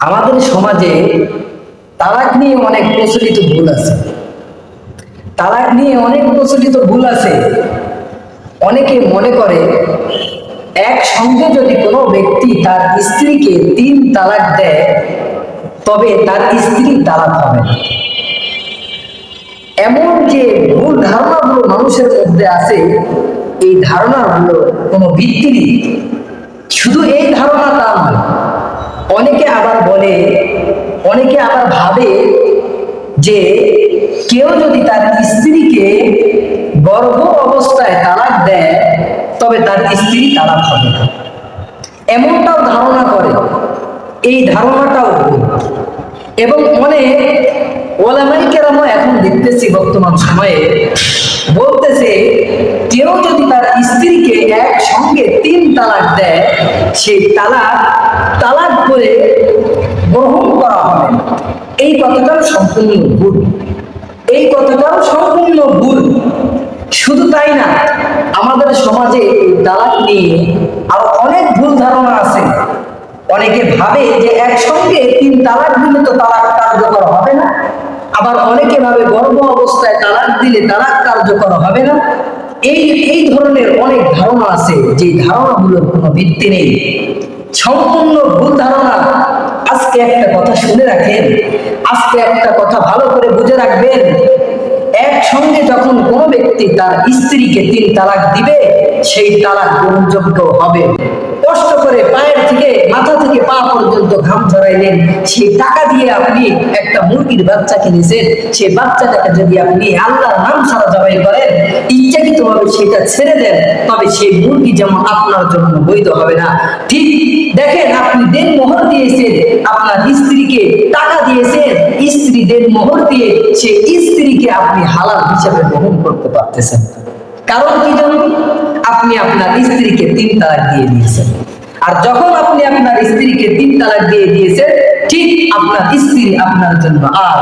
আমাদের সমাজে তালাক নিয়ে অনেক প্রচলিত ভুল আছে। তালাক নিয়ে অনেক প্রচলিত ভুল আছে। অনেকে মনে করে একসঙ্গে যদি কোনো ব্যক্তি তার স্ত্রীকে তিন তালাক দেয়, তবে তার স্ত্রী তালাক হবে। এমন যে ভুল ধারণাগুলো মানুষের মধ্যে আছে, এই ধারণাগুলো কোনো ভিত্তি নেই। শুধু এই ধারণা তা নয় অনেকে আবার বলে, অনেকে আবার ভাবে যে কেউ যদি তার স্ত্রীকে গর্ভ অবস্থায় তালাক দেয়, তবে তার স্ত্রী তালাক হবে না। এমনটাও ধারণা করে। এই ধারণাটাও এবং অনেক ওলামাই কেরামও এখন দেখতেছি বর্তমান সময়ে বলতেছে, কেউ যদি তার স্ত্রীকে একসঙ্গে তিন তালাক দেয় সেই তালাক তালাক করে গ্রহণ করা হবে। এই কথাটাও সম্পূর্ণ ভুল। এই কথাটাও সম্পূর্ণ ভুল। শুধু তাই না, আমাদের সমাজে তালাক নিয়ে আরও অনেক ভুল ধারণা আছে। অনেকে ভাবে যে একসঙ্গে তিন তালাক দিলে তো তালাক কার্যকর হবে না। আবার অনেকে ভাবে গর্ভ অবস্থায় তালাক দিলে তালাক কার্যকর হবে না। এই এই ধরনের অনেক ধারণা আছে যে ধারণাগুলোর কোনো ভিত্তি নেই। সম্পূর্ণ ভুল ধারণা আজকে একটা কথা শুনে রাখেন, আজকে একটা কথা ভালো করে বুঝে রাখবেন। একসঙ্গে যখন কোনো ব্যক্তি তার স্ত্রীকে তিন তালাক দিবে, সেই তালাক গ্রহণযোগ্য হবে। কষ্ট করে পায়ের থেকে, মাথা থেকে পা পর্যন্ত ঘাম ঝরাইলেন। সেই টাকা দিয়ে আপনি একটা মুরগির বাচ্চা কিনেছেন। সেই বাচ্চাটাকে যদি আপনি আল্লাহর নাম ছাড়া জবাই করেন ইচ্ছাকৃত ভাবে সেটা ছেড়ে দেন, তবে সেই মুরগি যেমন আপনার জন্য বৈধ হবে না। ঠিক দেখেন, আপনি দেন মোহর দিয়েছেন, আপনার স্ত্রীকে টাকা দিয়েছেন, স্ত্রী দেন মোহর দিয়ে সেই স্ত্রীকে আপনি হালাল হিসেবে গ্রহণ করতে পারতেছেন কারণ কি জানুন? আপনি আপনার স্ত্রীকে তিন তালাক দিয়ে দিয়েছেন। আর যখন আপনি আপনার স্ত্রীকে তিন তালাক দিয়ে দিয়েছেন, ঠিক আপনার স্ত্রী আপনার জন্য আর